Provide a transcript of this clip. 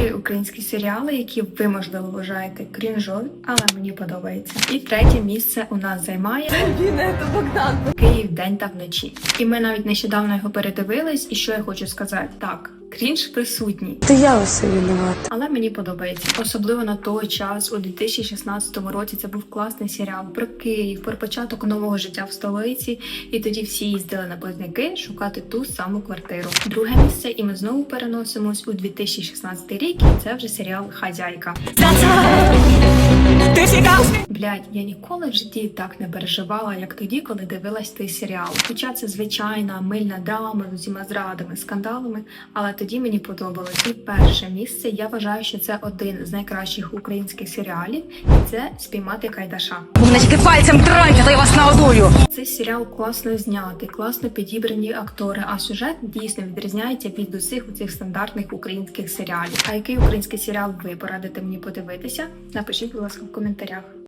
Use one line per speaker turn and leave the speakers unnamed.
три українські серіали, які ви можливо вважаєте крінжові, але мені подобається. І третє місце у нас займає Богдан. Київ день та вночі. І ми навіть нещодавно його передивились. І що я хочу сказати? Так, крінж присутній.
Це я усе виновата.
Але мені подобається, особливо на той час, у 2016 році. Це був класний серіал про Київ, про початок нового життя в столиці. І тоді всі їздили на Близнюки шукати ту саму квартиру. Друге місце, і ми знову переносимось у 2016 рік. І це вже серіал Хазяйка. Блядь, я ніколи в житті так не переживала, як тоді, коли дивилась той серіал. Хоча це звичайна мильна драма з усіма зрадами, скандалами, але тоді мені подобалось. І перше місце я вважаю, що це один з найкращих українських серіалів, і це спіймати Кайдаша.
Тільки пальцем троньте, то я вас нагодую.
Цей серіал класно знятий, класно підібрані актори, а сюжет дійсно відрізняється від усіх у цих стандартних українських серіалів. А який український серіал ви порадите мені подивитися? Напишіть, будь ласка, в коментарях.